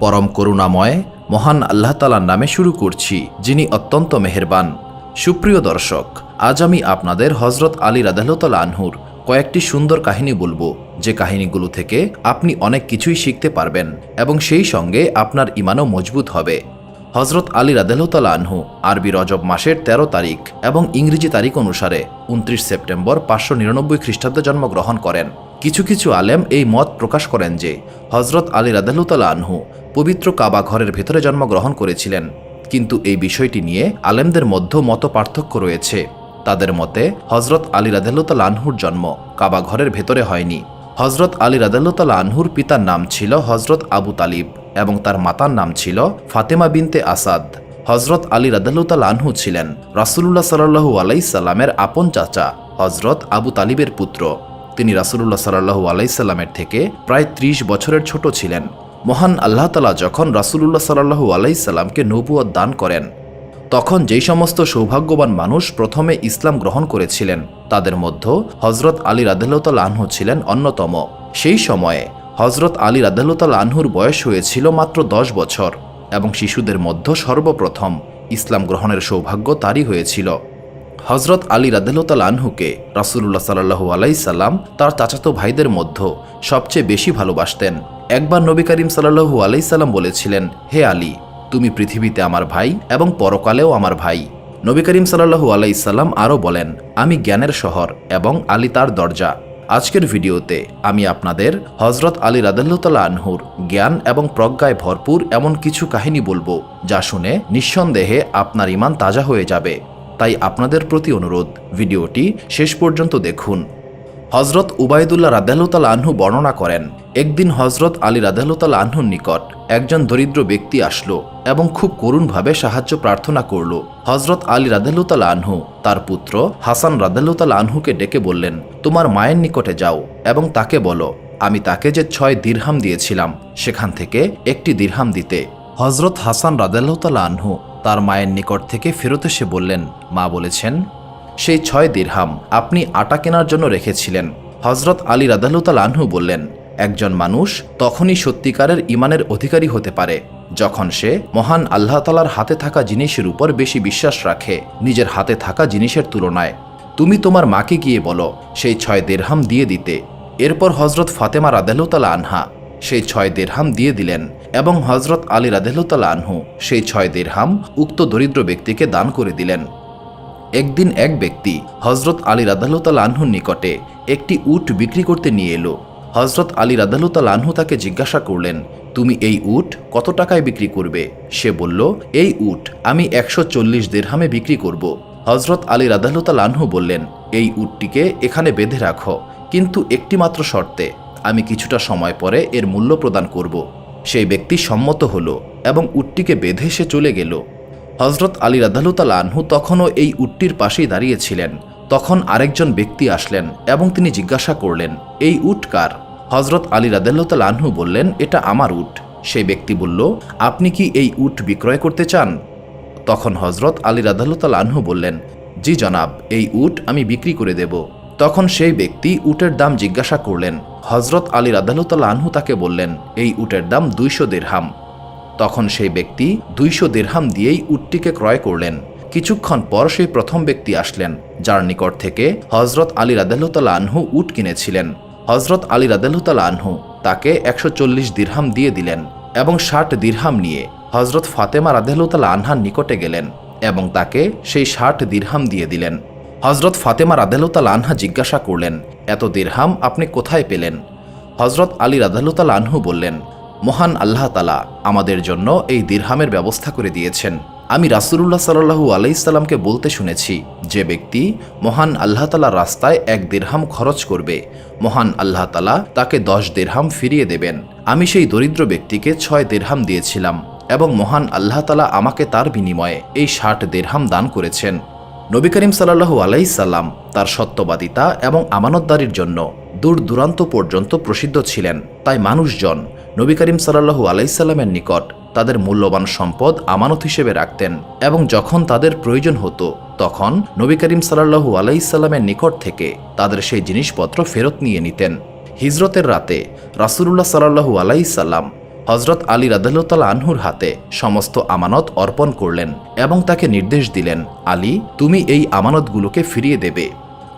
পরম করুণাময়, মহান আল্লাহ তালার নামে শুরু করছি, যিনি অত্যন্ত মেহেরবান। সুপ্রিয় দর্শক, আজ আমি আপনাদের হজরত আলী রাদাহতাল আনহুর কয়েকটি সুন্দর কাহিনী বলব। যে কাহিনীগুলো থেকে আপনি অনেক কিছুই শিখতে পারবেন এবং সেই সঙ্গে আপনার ইমানও মজবুত হবে। হজরত আলী রাদেলতাল আনহু আরবি রজব মাসের ১৩ তারিখ এবং ইংরেজি তারিখ অনুসারে উনত্রিশ সেপ্টেম্বর পাঁচশো নিরানব্বই খ্রিস্টাব্দে জন্মগ্রহণ করেন। কিছু কিছু আলেম এই মত প্রকাশ করেন যে হজরত আলী রাদেলতাল আনহু পবিত্র কাবা ঘরের ভেতরে জন্মগ্রহণ করেছিলেন। কিন্তু এই বিষয়টি নিয়ে আলেমদের মধ্যে মত পার্থক্য রয়েছে। তাদের মতে হজরত আলী রাদেলতাল আনহুর জন্ম কাবা ঘরের ভেতরে হয়নি। হজরত আলী রাদাল্লাহ আনহুর পিতার নাম ছিল হজরত আবু তালিব এবং তার মাতার নাম ছিল ফাতেমা বিনতে আসাদ। হজরত আলী রাদাল্লাহ আনহু ছিলেন রাসুলুল্লাহ সাল্লু আলাইসাল্লামের আপন চাচা হজরত আবু তালিবের পুত্র। তিনি রাসুলুল্লাহ সাল্লু আলাইসাল্লামের থেকে প্রায় ত্রিশ বছরের ছোট ছিলেন। মহান আল্লাহ তালা যখন রাসুলুল্লাহ সাল্লু আলাইসাল্লামকে নবুয়ত দান করেন, তখন যেই সমস্ত সৌভাগ্যবান মানুষ প্রথমে ইসলাম গ্রহণ করেছিলেন, তাদের মধ্যে হজরত আলী রাদেলতাল আনহু ছিলেন অন্যতম। সেই সময়ে হজরত আলী রাদেলতাল আনহুর বয়স হয়েছিল মাত্র দশ বছর এবং শিশুদের মধ্যে সর্বপ্রথম ইসলাম গ্রহণের সৌভাগ্য তারই হয়েছিল। হজরত আলী রাদেলতাল আনহুকে রাসুল্লাহ সাল্লাহু আলাইসাল্লাম তার চাচাতো ভাইদের মধ্যে সবচেয়ে বেশি ভালোবাসতেন। একবার নবী করিম সাল্লাহু আলাইসাল্লাম বলেছিলেন, হে আলী, তুমি পৃথিবীতে আমার ভাই এবং পরকালেও আমার ভাই। নবী করিম সাল্লাহু আলাইসাল্লাম আরও বলেন, আমি জ্ঞানের শহর এবং আলী তার দরজা। আজকের ভিডিওতে আমি আপনাদের হজরত আলী রাদাল্লাহ আনহুর জ্ঞান এবং প্রজ্ঞায় ভরপুর এমন কিছু কাহিনী বলব, যা শুনে নিঃসন্দেহে আপনার ইমান তাজা হয়ে যাবে। তাই আপনাদের প্রতি অনুরোধ, ভিডিওটি শেষ পর্যন্ত দেখুন। হজরত উবায়দুল্লাহ রাদাহতাল আনহু বর্ণনা করেন, একদিন হজরত আলী রাদাহতাল আনহুর নিকট একজন দরিদ্র ব্যক্তি আসলো এবং খুব করুণভাবে সাহায্য প্রার্থনা করল। হজরত আলী রাদাহতাল আনহু, তার পুত্র হাসান রাদাহতাল আনহুকে ডেকে বললেন, তোমার মায়ের নিকটে যাও এবং তাকে বলো, আমি তাকে যে ছয় দিরহাম দিয়েছিলাম, সেখান থেকে একটি দিরহাম দিতে। হজরত হাসান রাদাহতাল আনহু তার মায়ের নিকট থেকে ফেরত এসে বললেন, মা বলেছেন সেই ছয় দিরহাম আপনি আটা কেনার জন্য রেখেছিলেন। হজরত আলী রাদালুতাল আনহু বললেন, একজন মানুষ তখনই সত্যিকারের ইমানের অধিকারী হতে পারে, যখন সে মহান আল্লাহ তালার হাতে থাকা জিনিসের উপর বেশি বিশ্বাস রাখে, নিজের হাতে থাকা জিনিসের তুলনায়। তুমি তোমার মাকে গিয়ে বলো, সেই ছয় দেড়হাম দিয়ে দিতে। এরপর হজরত ফাতেমা রাদেলুতাল আনহা সেই ছয় দেড়হাম দিয়ে দিলেন এবং হজরত আলী রাদেলুতাল আনহু সেই ছয় দেড়হাম উক্ত দরিদ্র ব্যক্তিকে দান করে দিলেন। একদিন এক ব্যক্তি হজরত আলী রাদালতাল আনহুর নিকটে একটি উট বিক্রি করতে নিয়ে এলো। হজরত আলী রাদালতাল আনহু তাকে জিজ্ঞাসা করলেন, তুমি এই উট কত টাকায় বিক্রি করবে? সে বলল, এই উট আমি একশো চল্লিশ দেড়হামে বিক্রি করব। হজরত আলী রাদালতাল আনহু বললেন, এই উটটিকে এখানে বেঁধে রাখো, কিন্তু একটি মাত্র শর্তে, আমি কিছুটা সময় পরে এর মূল্য প্রদান করব। সেই ব্যক্তি সম্মত হলো এবং উটটিকে বেঁধে সে চলে গেল। হজরত আলী রাদালুতাল আনহু তখনও এই উটটির পাশেই দাঁড়িয়েছিলেন। তখন আরেকজন ব্যক্তি আসলেন এবং তিনি জিজ্ঞাসা করলেন, এই উট কার? হজরত আলী রাদাল্লাতাল আনহু বললেন, এটা আমার উট। সেই ব্যক্তি বলল, আপনি কি এই উট বিক্রয় করতে চান? তখন হজরত আলী রাদাল্লাতাল আনহু বললেন, জি জনাব, এই উট আমি বিক্রি করে দেব। তখন সেই ব্যক্তি উটের দাম জিজ্ঞাসা করলেন। হজরত আলী রাদাল্লাতাল আনহু তাকে বললেন, এই উটের দাম দুইশো দেড়হাম। তখন সেই ব্যক্তি দুইশো দেড়হাম দিয়েই উটটিকে ক্রয় করলেন। কিছুক্ষণ পর সেই প্রথম ব্যক্তি আসলেন, যার নিকট থেকে হজরত আলী রাদেলতাল আনহু উট কিনেছিলেন। হজরত আলী রাদেলতাল আনহু তাকে একশো চল্লিশ দিরহাম দিয়ে দিলেন এবং ষাট দিরহাম নিয়ে হজরত ফাতেমা রাদেলতাল আনহার নিকটে গেলেন এবং তাকে সেই ষাট দিরহাম দিয়ে দিলেন। হজরত ফাতেমা রাদেলতাল আনহা জিজ্ঞাসা করলেন, এত দিরহাম আপনি কোথায় পেলেন? হজরত আলী রাদালুতাল আনহু বললেন মহান আল্লাহ তালা আমাদের জন্য এই দিরহামের ব্যবস্থা করে দিয়েছেন। আমি রাসুলুল্লাহ সাল্লু আলাইসাল্লামকে বলতে শুনেছি, যে ব্যক্তি মহান আল্লাহ তালার রাস্তায় এক দিরহাম খরচ করবে, মহান আল্লাহ তালা তাকে দশ দেড়হাম ফিরিয়ে দেবেন। আমি সেই দরিদ্র ব্যক্তিকে ছয় দেড়হাম দিয়েছিলাম এবং মহান আল্লাহ তালা আমাকে তার বিনিময়ে এই ষাট দেড়হাম দান করেছেন। নবী করিম সাল্লাহু আলাইসাল্লাম তার সত্যবাদিতা এবং আমানতদারির জন্য দূর দূরান্ত পর্যন্ত প্রসিদ্ধ ছিলেন, তাই মানুষজন নবী করিম সাল্লাহু আলাইসাল্লামের নিকট তাদের মূল্যবান সম্পদ আমানত হিসেবে রাখতেন এবং যখন তাদের প্রয়োজন হতো, তখন নবী করিম সাল্লাহু আলাইসাল্লামের নিকট থেকে তাদের সেই জিনিসপত্র ফেরত নিয়ে নিতেন। হিজরতের রাতে রাসুলুল্লাহ সাল্লাহু আলাইসাল্লাম হজরত আলী রাদাল্লাহ আনহুর হাতে সমস্ত আমানত অর্পণ করলেন এবং তাকে নির্দেশ দিলেন, আলী, তুমি এই আমানতগুলোকে ফিরিয়ে দেবে।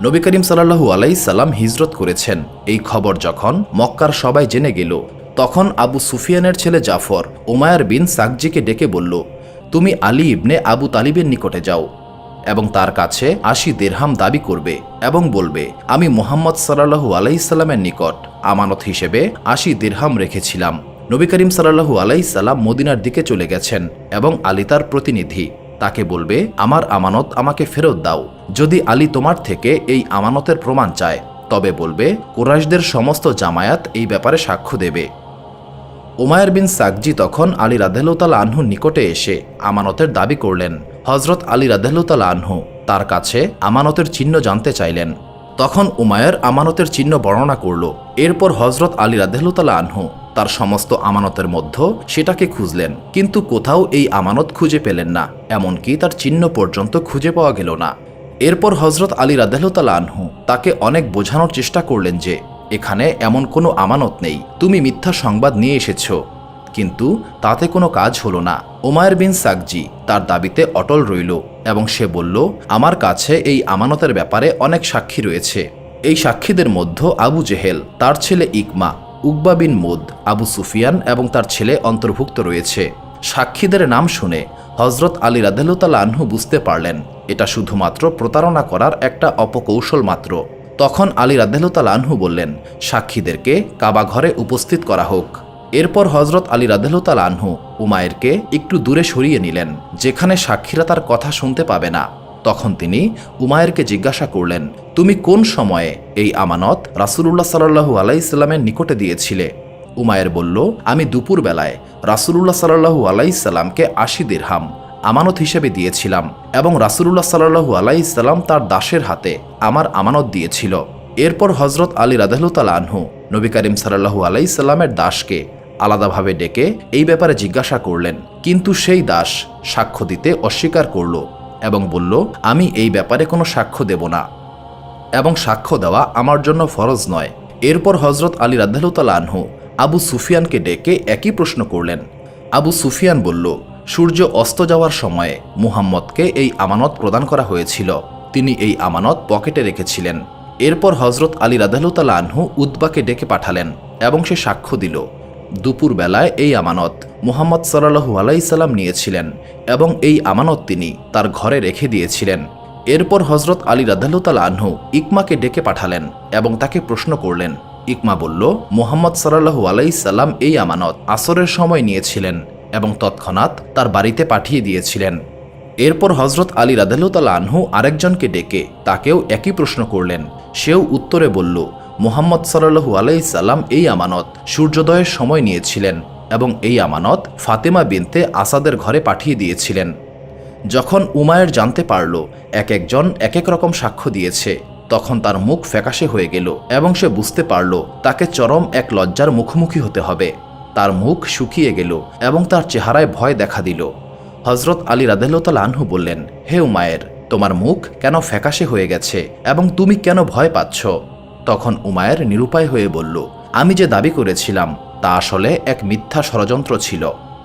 নবী করিম সাল্লাহু আলাই সাল্লাম হিজরত করেছেন। এই খবর যখন মক্কার সবাই জেনে গেল তখন আবু সুফিয়ানের ছেলে জাফর ওমায়ার বিন সাকজিকে ডেকে বলল, তুমি আলী ইবনে আবু তালিবের নিকটে যাও এবং তার কাছে আশি দেরহাম দাবি করবে এবং বলবে, আমি মোহাম্মদ সাল্লাহু আলাইসাল্লামের নিকট আমানত হিসেবে আশি দিরহাম রেখেছিলাম। নবী করিম সাল্লাহু আলাইসাল্লাম মদিনার দিকে চলে গেছেন এবং আলী তার প্রতিনিধি। তাকে বলবে, আমার আমানত আমাকে ফেরত দাও। যদি আলী তোমার থেকে এই আমানতের প্রমাণ চায়, তবে বলবে, কোরাইশদের সমস্ত জামায়াত এই ব্যাপারে সাক্ষ্য দেবে। ওমায়ের বিন সাকজি তখন আলী রাদেলতাল আনহুর নিকটে এসে আমানতের দাবি করলেন। হজরত আলী রাদেলতাল আনহু তার কাছে আমানতের চিহ্ন জানতে চাইলেন। তখন উমায়ের আমানতের চিহ্ন বর্ণনা করল। এরপর হজরত আলী রাদেলতাল আনহু তার সমস্ত আমানতের মধ্যে সেটাকে খুঁজলেন। কিন্তু কোথাও এই আমানত খুঁজে পেলেন না, এমনকি তার চিহ্ন পর্যন্ত খুঁজে পাওয়া গেল না। এরপর হজরত আলী রাদেলতাল আনহু তাকে অনেক বোঝানোর চেষ্টা করলেন যে এখানে এমন কোনো আমানত নেই। তুমি মিথ্যা সংবাদ নিয়ে এসেছ। কিন্তু তাতে কোনো কাজ হলো না। ওমায়ের বিন সাকজি তার দাবিতে অটল রইল এবং সে বলল, আমার কাছে এই আমানতের ব্যাপারে অনেক সাক্ষী রয়েছে। এই সাক্ষীদের মধ্যে আবু জেহেল, তার ছেলে ইকমা, উকবা বিন মোদ, আবু সুফিয়ান এবং তার ছেলে অন্তর্ভুক্ত রয়েছে। সাক্ষীদের নাম শুনে হজরত আলী রাদেলতাল আনহু বুঝতে পারলেন, এটা শুধুমাত্র প্রতারণা করার একটা অপকৌশল মাত্র। তখন আলী রাদেলতাল আনহু বললেন, সাক্ষীদেরকে কাবা ঘরে উপস্থিত করা হোক। এরপর হজরত আলী রাদেলতাল আনহু উমায়েরকে একটু দূরে সরিয়ে নিলেন, যেখানে সাক্ষীরা তার কথা শুনতে পাবে না। তখন তিনি উমায়েরকে জিজ্ঞাসা করলেন, তুমি কোন সময়ে এই আমানত রাসুলুল্লাহ সাল্লাহু আলাইসাল্লামের নিকটে দিয়েছিলে? উমায়ের বলল, আমি দুপুর বেলায় রাসুলুল্লাহ সাল্লাহু আলাইসাল্লামকে আশি দিরহাম আমানত হিসেবে দিয়েছিলাম এবং রাসুলুল্লাহ সাল্লাহু আলাইসাল্লাম তার দাসের হাতে আমার আমানত দিয়েছিল। এরপর হজরত আলী রাদহলুতাল আনহু নবী করিম সাল্লাহু আলাইসাল্লামের দাসকে আলাদাভাবে ডেকে এই ব্যাপারে জিজ্ঞাসা করলেন। কিন্তু সেই দাস সাক্ষ্য দিতে অস্বীকার করল এবং বলল, আমি এই ব্যাপারে কোনো সাক্ষ্য দেব না এবং সাক্ষ্য দেওয়া আমার জন্য ফরজ নয়। এরপর হজরত আলী রাদ্দালতাল আনহু আবু সুফিয়ানকে ডেকে একই প্রশ্ন করলেন। আবু সুফিয়ান বলল সূর্য অস্ত যাওয়ার সময়ে মুহাম্মদকে এই আমানত প্রদান করা হয়েছিল। তিনি এই আমানত পকেটে রেখেছিলেন। এরপর হজরত আলী রাদালতাল আনহু উদ্বাকে ডেকে পাঠালেন এবং সে সাক্ষ্য দিল। দুপুর বেলায় এই আমানত মুহাম্মদ সাল্লাহু আলাইসাল্লাম নিয়েছিলেন এবং এই আমানত তিনি তার ঘরে রেখে দিয়েছিলেন। এরপর হজরত আলী রাদালতাল আনহু ইকমাকে ডেকে পাঠালেন এবং তাকে প্রশ্ন করলেন। ইকমা বলল, মুহাম্মদ সাল্লাহু আলাইসাল্লাম এই আমানত আসরের সময় নিয়েছিলেন। এবং তৎক্ষণাৎ তার বাড়িতে পাঠিয়ে দিয়েছিলেন। এরপর হজরত আলী রাদালতাল আনহু আরেকজনকে ডেকে তাকেও একই প্রশ্ন করলেন। সেও উত্তরে বলল, মোহাম্মদ সাল্লু আলাইসাল্লাম এই আমানত সূর্যোদয়ের সময় নিয়েছিলেন এবং এই আমানত ফাতেমা বিনতে আসাদের ঘরে পাঠিয়ে দিয়েছিলেন। যখন উমায়ের জানতে পারল, এক একজন এক এক রকম সাক্ষ্য দিয়েছে, তখন তার মুখ ফ্যাকাশে হয়ে গেল এবং সে বুঝতে পারল, তাকে চরম এক লজ্জার মুখোমুখি হতে হবে। তার মুখ শুকিয়ে গেল এবং তার চেহারায় ভয় দেখা দিল। হজরত আলী রাদেলতাল আনহু বললেন, হে উমায়ের, তোমার মুখ কেন ফ্যাকাশে হয়ে গেছে এবং তুমি কেন ভয় পাচ্ছ? তখন উমায়ের নিরুপায় হয়ে বলল, আমি যে দাবি করেছিলাম, তা আসলে এক মিথ্যা ষড়যন্ত্র ছিল।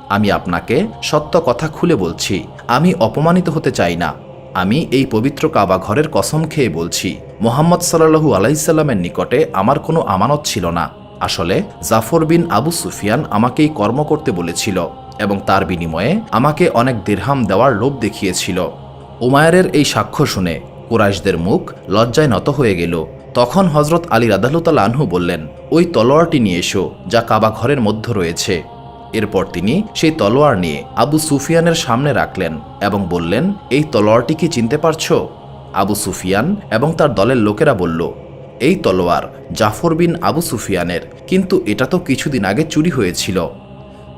আমি আপনাকে সত্য কথা খুলে বলছি, আমি অপমানিত হতে চাই না। আমি এই পবিত্র কাবা ঘরের কসম খেয়ে বলছি, মোহাম্মদ সাল্লু আলাইসাল্লামের নিকটে আমার কোনো আমানত ছিল না। আসলে জাফর বিন আবু সুফিয়ান আমাকেই কর্ম করতে বলেছিল এবং তার বিনিময়ে আমাকে অনেক দীর্হাম দেওয়ার লোভ দেখিয়েছিল। উমায়ের এই সাক্ষ্য শুনে কুরাইশদের মুখ লজ্জায় নত হয়ে গেল। তখন হজরত আলী রাদালুতাল আনহু বললেন, ওই তলোয়ারটি নিয়ে এসো যা কাবা ঘরের মধ্যে রয়েছে। এরপর তিনি সেই তলোয়ার নিয়ে আবু সুফিয়ানের সামনে রাখলেন এবং বললেন, এই তলোয়ারটি কি চিনতে পারছ? আবু সুফিয়ান এবং তার দলের লোকেরা বলল এই তলোয়ার জাফর বিন আবু সুফিয়ানের, কিন্তু এটা তো কিছুদিন আগে চুরি হয়েছিল।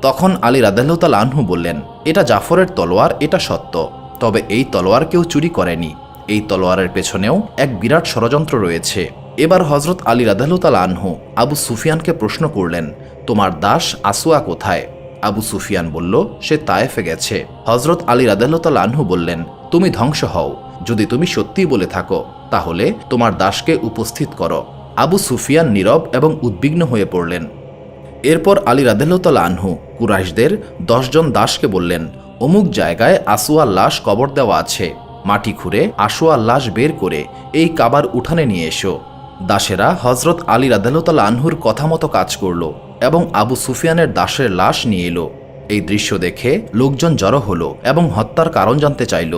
তখন আলী রাদাল্লাল আনহু বললেন, এটা জাফরের তলোয়ার, এটা সত্য, তবে এই তলোয়ার কেউ চুরি করেনি। এই তলোয়ারের পেছনেও এক বিরাট ষড়যন্ত্র রয়েছে। এবার হজরত আলী রাদাল্লাল আনহু আবু সুফিয়ানকে প্রশ্ন করলেন, তোমার দাস আসুয়া কোথায়? আবু সুফিয়ান বলল, সে তায়েফে গেছে। হজরত আলী রাদাল্লাল আনহু বললেন, তুমি ধ্বংস হও। যদি তুমি সত্যিই বলে থাকো তাহলে তোমার দাসকে উপস্থিত করো। আবু সুফিয়ান নীরব এবং উদ্বিগ্ন হয়ে পড়লেন। এরপর আলী রাদেলতাল আনহু কুরাইশদের দশজন দাসকে বললেন, অমুক জায়গায় আসুয়ার লাশ কবর দেওয়া আছে। মাটি খুঁড়ে আশুয়ার লাশ বের করে এই কাবার উঠানে নিয়ে এসো। দাসেরা হজরত আলী রাদেলতাল আনহুর কথা মতো কাজ করল এবং আবু সুফিয়ানের দাসের লাশ নিয়ে এলো। এই দৃশ্য দেখে লোকজন জড়ো হলো এবং হত্যার কারণ জানতে চাইল।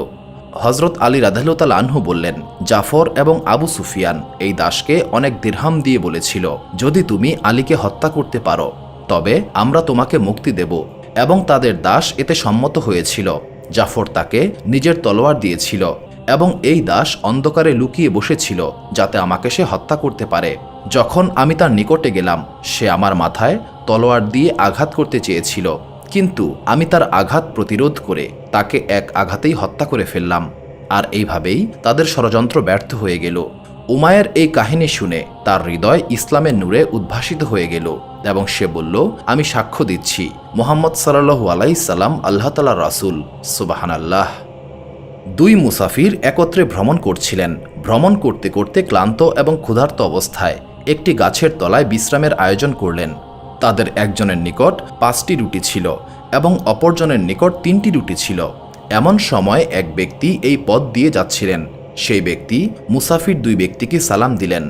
হজরত আলী রাধালতাল আনহু বললেন, জাফর এবং আবু সুফিয়ান এই দাসকে অনেক দিরহাম দিয়ে বলেছিল, যদি তুমি আলীকে হত্যা করতে পারো, তবে আমরা তোমাকে মুক্তি দেব এবং তাদের দাস এতে সম্মত হয়েছিল। জাফর তাকে নিজের তলোয়ার দিয়েছিল এবং এই দাস অন্ধকারে লুকিয়ে বসেছিল যাতে আমাকে সে হত্যা করতে পারে। যখন আমি তার নিকটে গেলাম, সে আমার মাথায় তলোয়ার দিয়ে আঘাত করতে চেয়েছিল। কিন্তু আমি তার আঘাত প্রতিরোধ করে তাকে এক আঘাতেই হত্যা করে ফেললাম। আর এইভাবেই তাদের ষড়যন্ত্র ব্যর্থ হয়ে গেল। উমায়ের এই কাহিনী শুনে তার হৃদয় ইসলামের নূরে উদ্ভাসিত হয়ে গেল এবং সে বলল, আমি সাক্ষ্য দিচ্ছি। মোহাম্মদ সাল্লু আলাইসাল্লাম আল্লাহ তালা রাসুল। সুবাহান আল্লাহ দুই মুসাফির একত্রে ভ্রমণ করছিলেন। ভ্রমণ করতে করতে ক্লান্ত এবং ক্ষুধার্ত অবস্থায় একটি গাছের তলায় বিশ্রামের আয়োজন করলেন। তাদের একজনের নিকট পাঁচটি রুটি ছিল এবং অপরজনের নিকট তিনটি রুটি ছিল। এমন সময় এক ব্যক্তি এই পথ দিয়ে যাচ্ছিলেন। সেই ব্যক্তি মুসাফির দুই ব্যক্তিকে সালাম দিলেন।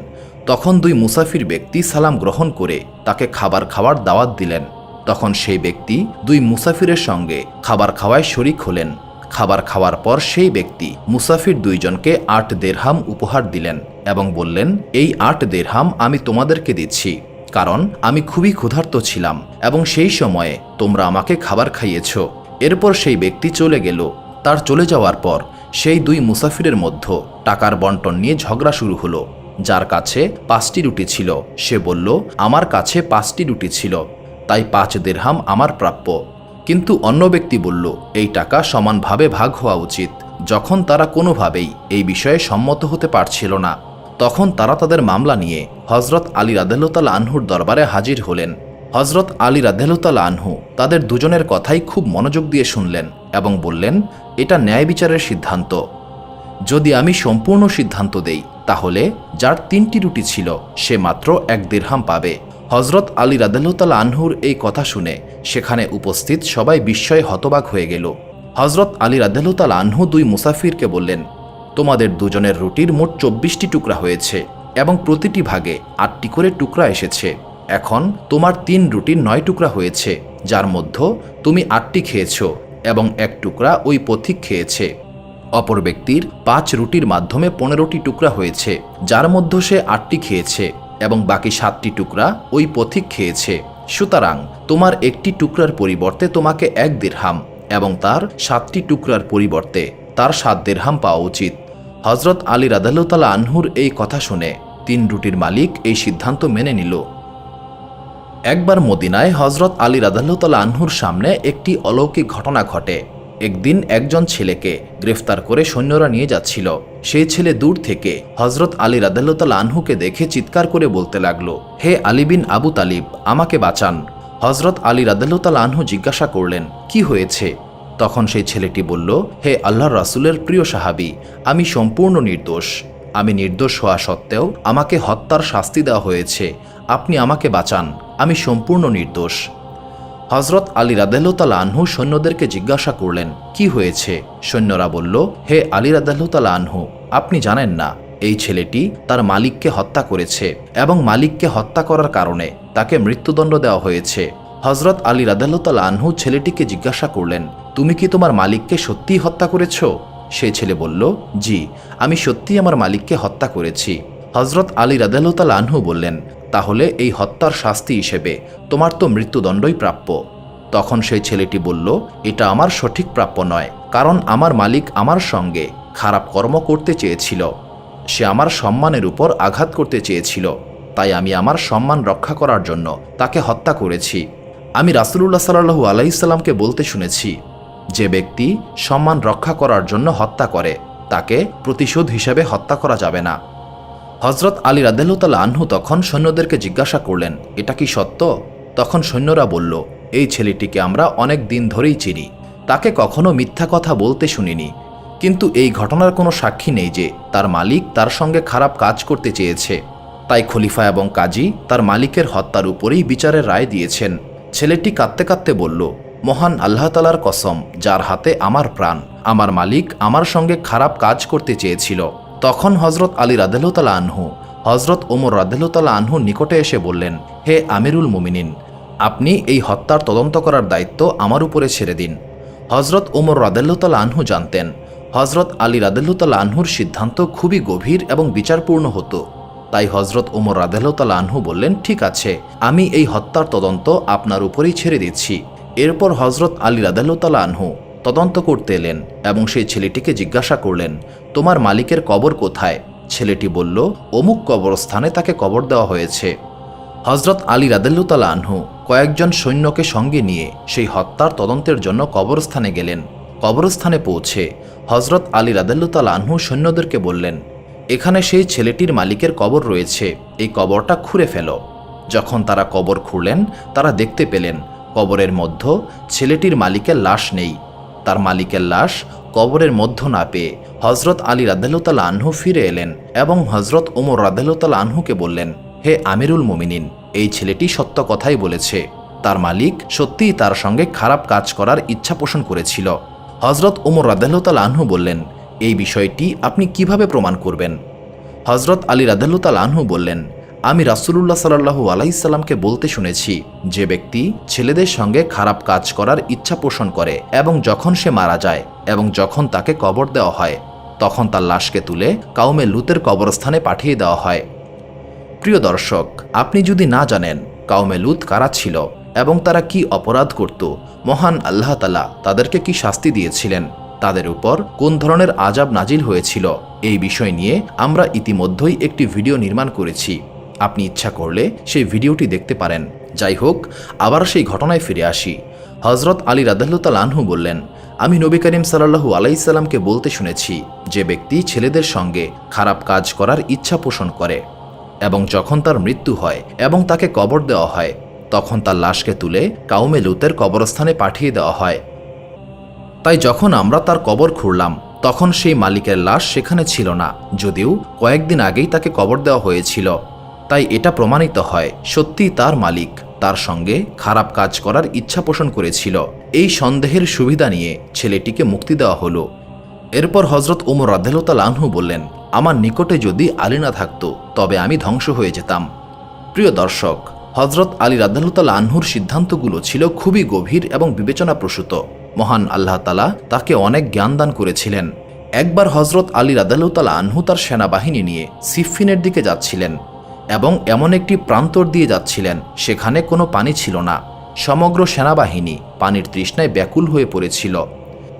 তখন দুই মুসাফির ব্যক্তি সালাম গ্রহণ করে তাকে খাবার খাওয়ার দাওয়াত দিলেন। তখন সেই ব্যক্তি দুই মুসাফিরের সঙ্গে খাবার খাওয়ায় শরিক হলেন। খাবার খাওয়ার পর সেই ব্যক্তি মুসাফির দুইজনকে আট দেড়হাম উপহার দিলেন এবং বললেন, এই আট দেড়হাম আমি তোমাদেরকে দিচ্ছি। কারণ আমি খুবই ক্ষুধার্ত ছিলাম এবং সেই সময়ে তোমরা আমাকে খাবার খাইয়েছ। এরপর সেই ব্যক্তি চলে গেল। তার চলে যাওয়ার পর সেই দুই মুসাফিরের মধ্যে টাকার বন্টন নিয়ে ঝগড়া শুরু হলো। যার কাছে পাঁচটি রুটি ছিল। সে বলল, আমার কাছে পাঁচটি রুটি ছিল। তাই পাঁচ দেড়হাম আমার প্রাপ্য। কিন্তু অন্য ব্যক্তি বলল, এই টাকা সমানভাবে ভাগ হওয়া উচিত। যখন তারা কোনোভাবেই এই বিষয়ে সম্মত হতে পারছিল না। তখন তারা তাদের মামলা নিয়ে হজরত আলী রাদেলতাল আনহুর দরবারে হাজির হলেন। হজরত আলী রাদেলতাল আনহু তাদের দুজনের কথাই খুব মনোযোগ দিয়ে শুনলেন এবং বললেন, এটা ন্যায় বিচারের সিদ্ধান্ত। যদি আমি সম্পূর্ণ সিদ্ধান্ত দেই, তাহলে যার তিনটি রুটি ছিল, সে মাত্র এক দিরহাম পাবে। হজরত আলী রাদেলতাল আনহুর এই কথা শুনে সেখানে উপস্থিত সবাই বিস্ময়ে হতবাক হয়ে গেল। হজরত আলী রাদেলতাল আনহু দুই মুসাফিরকে বললেন তোমাদের দুজনের রুটির মোট চব্বিশটি টুকরা হয়েছে এবং প্রতিটি ভাগে আটটি করে টুকরা এসেছে। এখন তোমার তিন রুটির নয় টুকরা হয়েছে, যার মধ্যে তুমি আটটি খেয়েছ এবং এক টুকরা ওই পথিক খেয়েছে। অপর ব্যক্তির পাঁচ রুটির মাধ্যমে পনেরোটি টুকরা হয়েছে, যার মধ্যে সে আটটি খেয়েছে এবং বাকি সাতটি টুকরা ওই পথিক খেয়েছে। সুতরাং তোমার একটি টুকরার পরিবর্তে তোমাকে এক দেড়হাম এবং তার সাতটি টুকরার পরিবর্তে তার সাত দেড়হাম পাওয়া উচিত। হজরত আলী রাদাল্লাহ আনহুর এই কথা শুনে তিন রুটির মালিক এই সিদ্ধান্ত মেনে নিল। একবার মদিনায় হজরত আলী রাদাল্লাহ আনহুর সামনে একটি অলৌকিক ঘটনা ঘটে। একদিন একজন ছেলেকে গ্রেফতার করে সৈন্যরা নিয়ে যাচ্ছিল। সেই ছেলে দূর থেকে হজরত আলী রাদাল্লাহ আনহুকে দেখে চিৎকার করে বলতে লাগল, হে আলী বিন আবু তালিব, আমাকে বাঁচান। হজরত আলী রাদাল্লাহ আনহু জিজ্ঞাসা করলেন, কি হয়েছে? তখন সেই ছেলেটি বলল, হে আল্লাহর রাসুলের প্রিয় সাহাবি, আমি সম্পূর্ণ নির্দোষ। আমি নির্দোষ হওয়া সত্ত্বেও আমাকে হত্যার শাস্তি দেওয়া হয়েছে। আপনি আমাকে বাঁচান। আমি সম্পূর্ণ নির্দোষ। হজরত আলী রাদাল্লাহ আনহু সৈন্যদেরকে জিজ্ঞাসা করলেন, কি হয়েছে? সৈন্যরা বলল, হে আলী রাদাল্লাহ আনহু, আপনি জানেন না, এই ছেলেটি তার মালিককে হত্যা করেছে এবং মালিককে হত্যা করার কারণে তাকে মৃত্যুদণ্ড দেওয়া হয়েছে। হজরত আলী রাদাল্লাহ আনহু ছেলেটিকে জিজ্ঞাসা করলেন, তুমি কি তোমার মালিককে সত্যিই হত্যা করেছ? সে ছেলে বলল, জি, আমি সত্যিই আমার মালিককে হত্যা করেছি। হজরত আলী রাদাল্লাহ আনহু বললেন, তাহলে এই হত্যার শাস্তি হিসেবে তোমার তো মৃত্যুদণ্ডই প্রাপ্য। তখন সেই ছেলেটি বলল, এটা আমার সঠিক প্রাপ্য নয়, কারণ আমার মালিক আমার সঙ্গে খারাপ কর্ম করতে চেয়েছিল। সে আমার সম্মানের উপর আঘাত করতে চেয়েছিল। তাই আমি আমার সম্মান রক্ষা করার জন্য তাকে হত্যা করেছি। আমি রাসুলুল্লাহ সাল্লু আলাইসাল্লামকে বলতে শুনেছি, যে ব্যক্তি সম্মান রক্ষা করার জন্য হত্যা করে, তাকে প্রতিশোধ হিসেবে হত্যা করা যাবে না। হজরত আলী রাদেলতাল আনহু তখন সৈন্যদেরকে জিজ্ঞাসা করলেন, এটা কি সত্য? তখন সৈন্যরা বলল, এই ছেলেটিকে আমরা অনেক দিন ধরেই চিনি। তাকে কখনো মিথ্যা কথা বলতে শুনিনি। কিন্তু এই ঘটনার কোনো সাক্ষী নেই যে তার মালিক তার সঙ্গে খারাপ কাজ করতে চেয়েছে। তাই খলিফা এবং কাজী তার মালিকের হত্যার উপরেই বিচারের রায় দিয়েছেন। ছেলেটি কাঁদতে কাঁদতে বলল, মহান আল্লাহ তালার কসম, যার হাতে আমার প্রাণ, আমার মালিক আমার সঙ্গে খারাপ কাজ করতে চেয়েছিল। তখন হজরত আলী রাদেলতালা আনহু হজরত ওমর রাদেলতালা আনহু নিকটে এসে বললেন, হে আমিরুল মুমিনিন, আপনি এই হত্যার তদন্ত করার দায়িত্ব আমার উপরে ছেড়ে দিন। হজরত ওমর রাদেল্লতাল আনহু জানতেন হজরত আলী রাদেল্লতাল আনহুর সিদ্ধান্ত খুবই গভীর এবং বিচারপূর্ণ হতো। তাই হজরত ওমর রাদেল্লতাল আনহু বললেন, ঠিক আছে, আমি এই হত্যার তদন্ত আপনার উপরেই ছেড়ে দিচ্ছি। এরপর হজরত আলী রাদেল্লতাল আনহু তদন্ত করতে এলেন এবং সেই ছেলেটিকে জিজ্ঞাসা করলেন, তোমার মালিকের কবর কোথায়? ছেলেটি বলল, অমুক কবরস্থানে তাকে কবর দেওয়া হয়েছে। হজরত আলী রাদেল্লুতালা আনহু কয়েকজন সৈন্যকে সঙ্গে নিয়ে সেই হত্যার তদন্তের জন্য কবরস্থানে গেলেন। কবরস্থানে পৌঁছে হজরত আলী রাদেল্লুতালা আনহু সৈন্যদেরকে বললেন এখানে সেই ছেলেটির মালিকের কবর রয়েছে। এই কবরটা খুঁড়ে ফেল। যখন তারা কবর খুঁড়লেন, তারা দেখতে পেলেন, কবরের মধ্য ছেলেটির মালিকের লাশ নেই। তার মালিকের লাশ কবরের মধ্য না পেয়ে হজরত আলী রাদেলতাল আনহু ফিরে এলেন এবং হজরত ওমর রাদেলতাল আনহুকে বললেন, হে আমিরুল মোমিনিন, এই ছেলেটি সত্য কথাই বলেছে। তার মালিক সত্যিই তার সঙ্গে খারাপ কাজ করার ইচ্ছা পোষণ করেছিল। হজরত ওমর রাদেলতাল আনহু বললেন এই বিষয়টি আপনি কীভাবে প্রমাণ করবেন? হজরত আলী রাদেলতাল আনহু বললেন, আমি রাসুলুল্লাহ সাল্লাহু আলাইসাল্লামকে বলতে শুনেছি, যে ব্যক্তি ছেলেদের সঙ্গে খারাপ কাজ করার ইচ্ছা পোষণ করে এবং যখন সে মারা যায় এবং যখন তাকে কবর দেওয়া হয়, তখন তার লাশকে তুলে কাউমে লুতের কবরস্থানে পাঠিয়ে দেওয়া হয়। প্রিয় দর্শক, আপনি যদি না জানেন কাউমে লুত কারা ছিল এবং তারা কি অপরাধ করত, মহান আল্লাহ তালা তাদেরকে কি শাস্তি দিয়েছিলেন? তাদের উপর কোন ধরনের আজাব নাজিল হয়েছিল, এই বিষয় নিয়ে আমরা ইতিমধ্যেই একটি ভিডিও নির্মাণ করেছি। আপনি ইচ্ছা করলে সেই ভিডিওটি দেখতে পারেন। যাই হোক আবার সেই ঘটনায় ফিরে আসি। হজরত আলী রাদাল্লাল আনহু বললেন, আমি নবী করিম সাল্লাহু আলাইসাল্লামকে বলতে শুনেছি, যে ব্যক্তি ছেলেদের সঙ্গে খারাপ কাজ করার ইচ্ছা পোষণ করে এবং যখন তার মৃত্যু হয় এবং তাকে কবর দেওয়া হয়, তখন তার লাশকে তুলে কাউমে লুতের কবরস্থানে পাঠিয়ে দেওয়া হয়। তাই যখন আমরা তার কবর খুঁড়লাম, তখন সেই মালিকের লাশ সেখানে ছিল না, যদিও কয়েকদিন আগেই তাকে কবর দেওয়া হয়েছিল। তাই এটা প্রমাণিত হয়, সত্যিই তার মালিক তার সঙ্গে খারাপ কাজ করার ইচ্ছা পোষণ করেছিল। এই সন্দেহের সুবিধা নিয়ে ছেলেটিকে মুক্তি দেওয়া হলো। এরপর হজরত উমর রাদেলতাল আনহু বললেন, আমার নিকটে যদি আলী না থাকতো, তবে আমি ধ্বংস হয়ে যেতাম। প্রিয় দর্শক হজরত আলী রাদালতাল আনহুর সিদ্ধান্তগুলো ছিল খুবই গভীর এবং বিবেচনাপ্রসূত। মহান আল্লাহ তালা তাকে অনেক জ্ঞান দান করেছিলেন। একবার হজরত আলী রাদালতাল আনহু তার সেনাবাহিনী নিয়ে সিফিনের দিকে যাচ্ছিলেন এবং এমন একটি প্রান্তর দিয়ে যাচ্ছিলেন, সেখানে কোনো পানি ছিল না। সমগ্র সেনাবাহিনী পানির তৃষ্ণায় ব্যাকুল হয়ে পড়েছিল।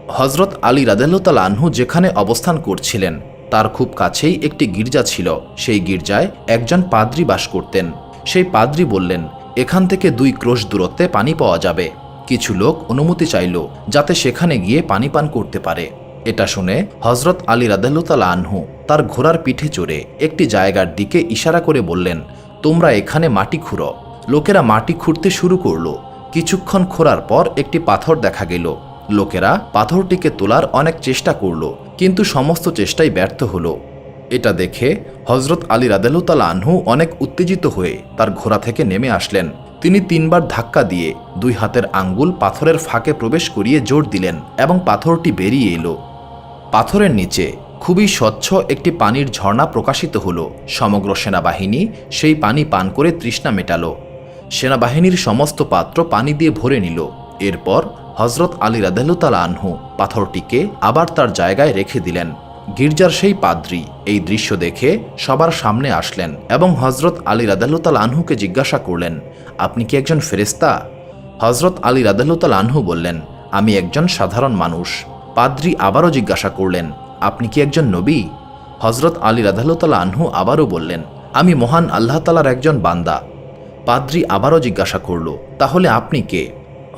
হজরত আলী রাদেল্লাল আনহু যেখানে অবস্থান করছিলেন, তার খুব কাছেই একটি গির্জা ছিল। সেই গির্জায় একজন পাদ্রি বাস করতেন। সেই পাদ্রি বললেন, এখান থেকে দুই ক্রোশ দূরত্বে পানি পাওয়া যাবে। কিছু লোক অনুমতি চাইল যাতে সেখানে গিয়ে পানি পান করতে পারে। এটা শুনে হজরত আলী রাদেল্লাল আনহু তার ঘোড়ার পিঠে চড়ে একটি জায়গার দিকে ইশারা করে বললেন, তোমরা এখানে মাটি খুঁড়ো। লোকেরা মাটি খুঁড়তে শুরু করল। কিছুক্ষণ খোঁড়ার পর একটি পাথর দেখা গেল। লোকেরা পাথরটিকে তোলার অনেক চেষ্টা করল, কিন্তু সমস্ত চেষ্টাই ব্যর্থ হলো। এটা দেখে হজরত আলী রাদেলতাল আনহু অনেক উত্তেজিত হয়ে তার ঘোড়া থেকে নেমে আসলেন। তিনি তিনবার ধাক্কা দিয়ে দুই হাতের আঙ্গুল পাথরের ফাঁকে প্রবেশ করিয়ে জোর দিলেন এবং পাথরটি বেরিয়ে এলো। পাথরের নিচে খুবই স্বচ্ছ একটি পানির ঝর্ণা প্রকাশিত হলো। সমগ্র সেনাবাহিনী সেই পানি পান করে তৃষ্ণা মেটালো। সেনাবাহিনীর সমস্ত পাত্র পানি দিয়ে ভরে নিল। এরপর হজরত আলী রাদেলুতাল আনহু পাথরটিকে আবার তার জায়গায় রেখে দিলেন। গির্জার সেই পাদ্রি এই দৃশ্য দেখে সবার সামনে আসলেন এবং হজরত আলী রাদালুতাল আনহুকে জিজ্ঞাসা করলেন আপনি কি একজন ফেরেস্তা হজরত আলী রাদালুতাল আনহু বললেন, আমি একজন সাধারণ মানুষ। পাদ্রি আবারও জিজ্ঞাসা করলেন, আপনি কি একজন নবী? হজরত আলী রাদালুতাল আনহু আবারও বললেন, আমি মহান আল্লাহ তালার একজন বান্দা। পাদ্রি আবারও জিজ্ঞাসা করল, তাহলে আপনি কে?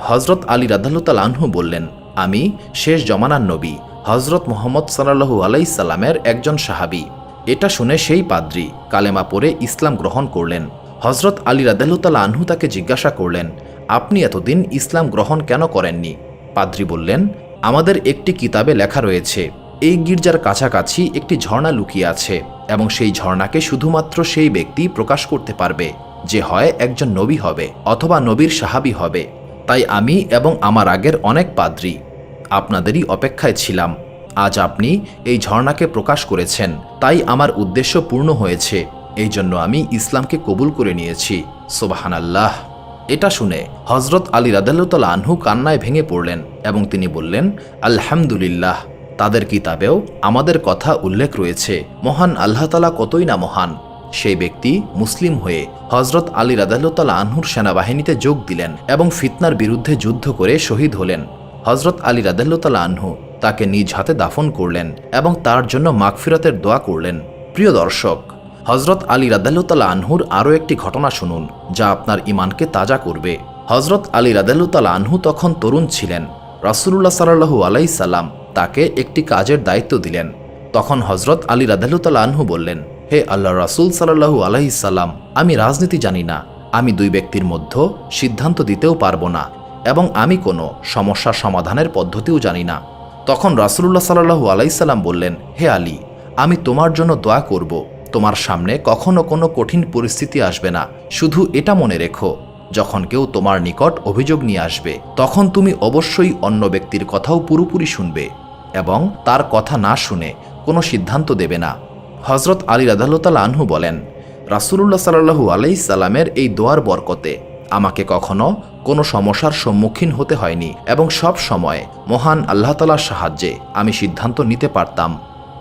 হজরত আলী রাদালুতাল আনহু বললেন, আমি শেষ জমানার নবী হজরত মোহাম্মদ সাল্লাহু আলাইসাল্লামের একজন সাহাবি। এটা শুনে সেই পাদ্রি কালেমা পরে ইসলাম গ্রহণ করলেন। হজরত আলী রাদালুতাল আনহু তাকে জিজ্ঞাসা করলেন, আপনি এতদিন ইসলাম গ্রহণ কেন করেননি? পাদ্রি বললেন, আমাদের একটি কিতাবে লেখা রয়েছে, এই গির্জার কাছাকাছি একটি ঝর্ণা লুকিয়ে আছে এবং সেই ঝর্ণাকে শুধুমাত্র সেই ব্যক্তি প্রকাশ করতে পারবে, যে হয় একজন নবী হবে অথবা নবীর সাহাবি হবে। তাই আমি এবং আমার আগের অনেক পাদ্রী, আপনাদেরই অপেক্ষায় ছিলাম। আজ আপনি এই ঝর্ণাকে প্রকাশ করেছেন, তাই আমার উদ্দেশ্য পূর্ণ হয়েছে। এই জন্য আমি ইসলামকে কবুল করে নিয়েছি। সোবাহানাল্লাহ। এটা শুনে হজরত আলী রাদাল্লাহ আনহু কান্নায় ভেঙে পড়লেন এবং তিনি বললেন, আলহামদুলিল্লাহ, তাদের কিতাবেও আমাদের কথা উল্লেখ রয়েছে। মহান আল্লাহ তালা কতই না মহান। সেই ব্যক্তি মুসলিম হয়ে হজরত আলী রাদাল্লাহ আনহুর সেনাবাহিনীতে যোগ দিলেন এবং ফিতনার বিরুদ্ধে যুদ্ধ করে শহীদ হলেন। হজরত আলী রাদাল্লাহ আনহু তাকে নিজ হাতে দাফন করলেন এবং তার জন্য মাগফিরাতের দোয়া করলেন। প্রিয় দর্শক হজরত আলী রাদাল্লাহ আনহুর আরও একটি ঘটনা শুনুন, যা আপনার ইমানকে তাজা করবে। হজরত আলী রাদাল্লাহ আনহু তখন তরুণ ছিলেন। রাসুল্লাহ সাল্লু আলাই সাল্লাম তাকে একটি কাজের দায়িত্ব দিলেন। তখন হজরত আলী রাদাল্লাহ আনহু বললেন, হে আল্লাহ রাসুল সাল্লাহু আলাইসাল্লাম আমি রাজনীতি জানি না। আমি দুই ব্যক্তির মধ্যে সিদ্ধান্ত দিতেও পারব না এবং আমি কোনো সমস্যা সমাধানের পদ্ধতিও জানি না। তখন রাসুল্লাহ সাল্লাহু আলাইসাল্লাম বললেন, হে আলী, আমি তোমার জন্য দোয়া করব। তোমার সামনে কখনো কোনো কঠিন পরিস্থিতি আসবে না। শুধু এটা মনে রেখো, যখন কেউ তোমার নিকট অভিযোগ নিয়ে আসবে, তখন তুমি অবশ্যই অন্য ব্যক্তির কথাও পুরোপুরি শুনবে এবং তার কথা না শুনে কোনো সিদ্ধান্ত দেবে না। হজরত আলী রাদাল্লাহ আনহু বলেন, রাসুলুল্লাহ সাল্লু আলাই সাল্লামের এই দোয়ার বরকতে আমাকে কখনো কোনো সমস্যার সম্মুখীন হতে হয়নি এবং সব সময় মহান আল্লাহতালার সাহায্যে আমি সিদ্ধান্ত নিতে পারতাম।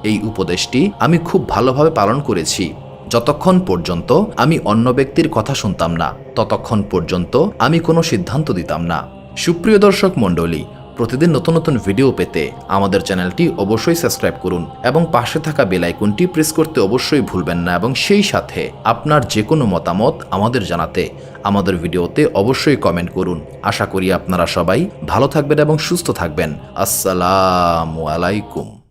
এই উপদেশটি আমি খুব ভালোভাবে পালন করেছি। যতক্ষণ পর্যন্ত আমি অন্য ব্যক্তির কথা শুনতাম না, ততক্ষণ পর্যন্ত আমি কোনো সিদ্ধান্ত দিতাম না। সুপ্রিয় দর্শক মণ্ডলী, প্রতিদিন নতুন নতুন ভিডিও পেতে আমাদের চ্যানেলটি অবশ্যই সাবস্ক্রাইব করুন এবং পাশে থাকা বেল আইকনটি প্রেস করতে অবশ্যই ভুলবেন না এবং সেই সাথে আপনার যে কোনো মতামত আমাদের জানাতে আমাদের ভিডিওতে অবশ্যই কমেন্ট করুন। আশা করি আপনারা সবাই ভালো থাকবেন এবং সুস্থ থাকবেন। আসসালামু আলাইকুম।